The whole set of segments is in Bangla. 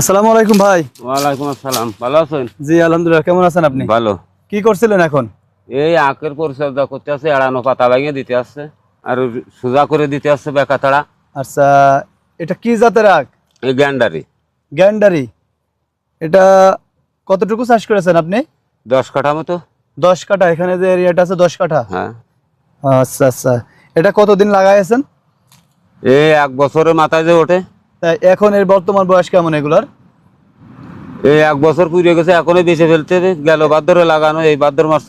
আসসালামু আলাইকুম ভাই। ওয়ালাইকুম আসসালাম। ভালো আছেন? জি আলহামদুলিল্লাহ। কেমন আছেন আপনি? ভালো। কি করছিলেন এখন? এই আখের পরিচর্যা করতে আছে এড়ানো পাতা ভেঙে দিতে আসছে আর সোজা করে দিতে আসছে বেকা তাড়া। আচ্ছা এটা কি জাতের আখ? এই গ্যান্ডারি। গ্যান্ডারি। এটা কতটুকু চাষ করেছেন আপনি? দশ কাঠা মতো। দশ কাঠা এখানে যে এরিয়াটা আছে দশ কাঠা? হ্যাঁ। আচ্ছা আচ্ছা। এটা কতদিন লাগাইছেন? এই এক বছরের মাথায় যে ওঠে। এখন এর বর্তমান বয়স কেমন এগুলার? এই এক বছর পুড়ে গেছে এখনই বেঁচে ফেলতে গেল ভাদ্রে লাগানো এই ভাদ্র মাস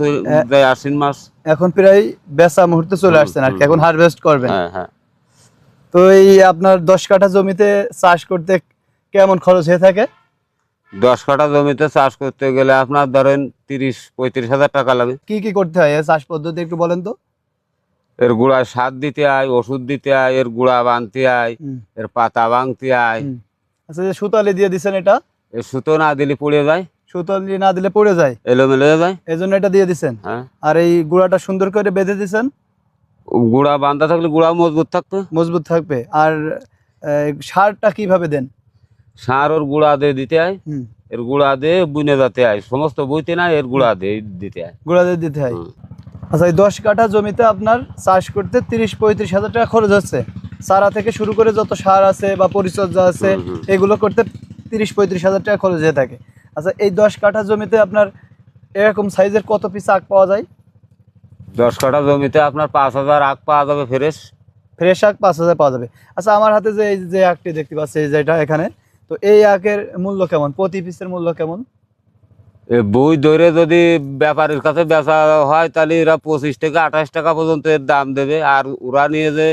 আশ্বিন মাস। এখন প্রায় বেচা মুহূর্তে চলে আসছেন আর কি এখন হারভেস্ট করবেন। হ্যাঁ হ্যাঁ। তো এই আপনার দশ কাঠা জমিতে চাষ করতে কেমন খরচ হয়ে থাকে? দশ কাঠা জমিতে চাষ করতে গেলে আপনার ধরেন তিরিশ পঁয়ত্রিশ হাজার টাকা লাগে। কি কি করতে হয় এই চাষ পদ্ধতি একটু বলেন তো? এর গুঁড়ায় সার দিতে হয় ওষুধ দিতে হয় এর গুঁড়া বানতে আয় এর পাতা ভাঙতে আয়। আচ্ছা যে সুতালি দিয়ে দিছেন এটা? এর সুতো না দিলে পুড়ে যায়। সুতালি না দিলে পড়ে যায়? এলোমেলো হয়ে যায়। এই জন্য এটা দিয়ে দিছেন? হ্যাঁ। আর এই গুঁড়াটা সুন্দর করে বেঁধে দিছেন? গুঁড়া থাকলে গুঁড়া মজবুত থাকতো মজবুত থাকবে। আর সারটা কীভাবে দেন? সার ওর গুঁড়া দিয়ে দিতে হয় এর গুঁড়া দিয়ে বুনে যাতে হয় সমস্ত বইতে না এর গুঁড়া দিয়ে দিতে হয় গুঁড়া দিয়ে দিতে হয়। আচ্ছা এই দশ কাঠা জমিতে আপনার চাষ করতে তিরিশ পঁয়ত্রিশ হাজার টাকা খরচ হচ্ছে। চারা থেকে শুরু করে যত সার আছে বা পরিচর্যা আছে। এগুলো করতে তিরিশ পঁয়ত্রিশ হাজার টাকা খরচ হয়ে থাকে। আচ্ছা এই দশ কাঠা জমিতে আপনার এরকম সাইজের কত পিস আখ পাওয়া যায়? দশ কাঠা জমিতে আপনার পাঁচ হাজার আখ পাওয়া যাবে ফ্রেশ ফ্রেশ আখ পাঁচ হাজার পাওয়া যাবে। আচ্ছা আমার হাতে যে এই যে আখটি দেখতে পাচ্ছি এই যেটা এখানে। তো এই আখের মূল্য কেমন? প্রতি পিসের মূল্য কেমন? বই ধরে যদি ব্যাপারীর কাছে বেচা হয় তাহলে এরা পঁচিশ টাকা আঠাশ টাকা পর্যন্ত এর দাম দেবে। আর ওরা নিয়ে যে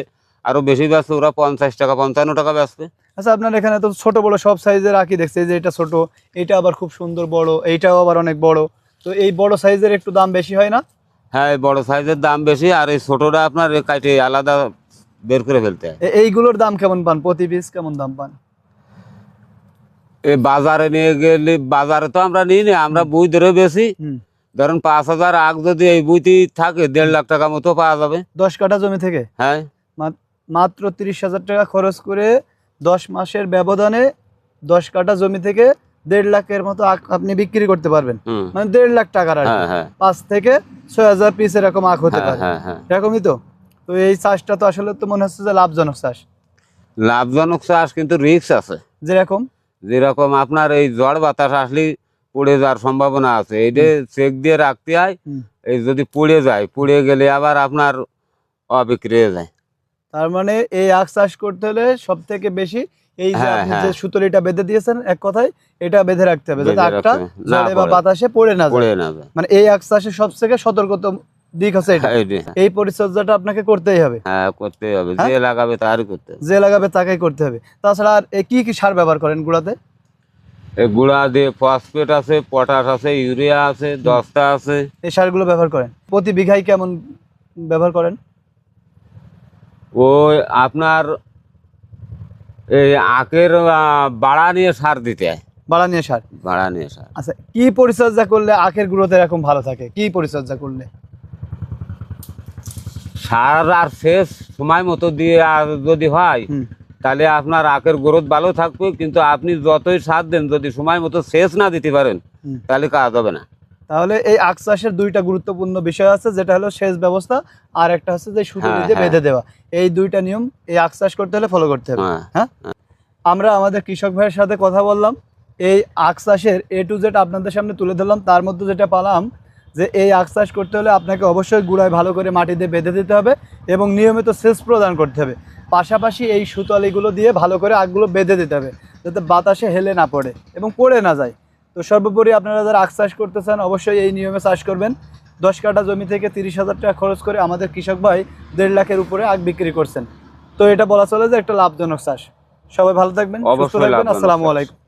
আরও বেশি বেচবে ওরা পঞ্চাশ টাকা পঞ্চান্ন টাকা বেচবে। আচ্ছা আপনার এখানে তো ছোট বড় সব সাইজের আখি দেখছে যে এটা ছোট এইটা আবার খুব সুন্দর বড় এইটাও আবার অনেক বড়। তো এই বড় সাইজের একটু দাম বেশি হয় না? হ্যাঁ বড় সাইজের দাম বেশি আর এই ছোটটা আপনার কাটে আলাদা বের করে ফেলতে হয়। এইগুলোর দাম কেমন পান? প্রতি পিস কেমন দাম পান? এই বাজারে নিয়ে গেলে বাজারে তো আমরা নিই না আমরা বই ধরে বেশি ধরেন পাঁচ হাজার আগ যদি এই বইতেই থাকে দেড় লাখ টাকা মতো পাওয়া যাবে। দশ কাঠা জমি থেকে? হ্যাঁ। মাত্র তিরিশ হাজার টাকা খরচ করে দশ মাসের ব্যবধানে দশ কাঠা জমি থেকে দেড় লাখের মতো আখ আপনি বিক্রি করতে পারবেন। মানে দেড় লাখ টাকার আর। হ্যাঁ হ্যাঁ। পাঁচ থেকে ছয় হাজার পিস এরকম আখ হতে হ্যাঁ পারে। এরকমই তো? তো এই চাষটা তো আসলে তো মনে হচ্ছে যে লাভজনক চাষ। লাভজনক চাষ কিন্তু রিস্ক আছে। যেরকম? যেরকম আপনার এই ঝড় বাতাস আসলে পড়ে যাওয়ার সম্ভাবনা আছে এইটা চেক দিয়ে রাখতে হয় এই যদি পড়ে যায় পড়ে গেলে আবার আপনার অবিক্রি হয়ে যায়। তার মানে এই আখ চাষ করতে হলে সব থেকে বেশি এই যে হ্যাঁ, হ্যাঁ। সুতলিটা বেঁধে দিয়েছেন এক কথায় এটা বেঁধে রাখতে হবে যাতে আখটা জলে বা বাতাসে পড়ে না যায়। মানে এই আখ চাষে সব থেকে সতর্কত দিক হচ্ছে এটা। এই পরিচর্যাটা আপনাকে করতেই হবে। হ্যাঁ করতে হবে। হ্যাঁ? যে লাগাবে তারই করতে হবে। যে লাগাবে তাকেই করতে হবে। তাছাড়া আর কি কি সার ব্যবহার করেন গুড়াতে? গুঁড়া দিয়ে ফসফেট আছে পটাশ আছে ইউরিয়া আছে আছে। এই সারগুলো ব্যবহার করেন। প্রতি বিঘায় কেমন ব্যবহার করেন? ওই আপনার এই আখের বাড়া নিয়ে সার দিতে হয়। বাড়া নিয়ে সার? বাড়া নিয়ে সার। আচ্ছা কি পরিচর্যা করলে আখের গ্রোথ এরকম ভালো থাকে? কি পরিচর্যা করলে? সার আর শেষ সময় মতো দিয়ে আর যদি হয় তাহলে আপনার আখের গ্রোথ ভালো থাকবে কিন্তু আপনি যতই সার দেন যদি সময় মতো শেষ না দিতে পারেন তাহলে কাজ হবে না। তাহলে এই আখ চাষের দুইটা গুরুত্বপূর্ণ বিষয় আছে যেটা হলো সেচ ব্যবস্থা আর একটা হচ্ছে যে সুতো হ্যাঁ, দিয়ে হ্যাঁ। বেঁধে দেওয়া। এই দুইটা নিয়ম এই আখ চাষ করতে হলে ফলো করতে হবে। হ্যাঁ হ্যাঁ। আমরা আমাদের কৃষক ভাইয়ের সাথে কথা বললাম এই আখ চাষের এ টু জেড আপনাদের সামনে তুলে ধরলাম তার মধ্যে যেটা পালাম যে এই আখ চাষ করতে হলে আপনাকে অবশ্যই গুঁড়ায় ভালো করে মাটি দিয়ে বেঁধে দিতে হবে এবং নিয়মিত সেচ প্রদান করতে হবে। পাশাপাশি এই সুতলিগুলো দিয়ে ভালো করে আখগুলো বেঁধে দিতে হবে যাতে বাতাসে হেলে না পড়ে এবং পড়ে না যায়। তো সর্বোপরি আপনারা যারা আখ চাষ করতে চান অবশ্যই এই নিয়মে চাষ করবেন। দশ কাঠা জমি থেকে তিরিশ হাজার টাকা খরচ করে আমাদের কৃষক ভাই দেড় লাখের উপরে আখ বিক্রি করছেন। তো এটা বলা চলে যে একটা লাভজনক চাষ। সবাই ভালো থাকবেন সুস্থ থাকবেন। আসসালামু আলাইকুম।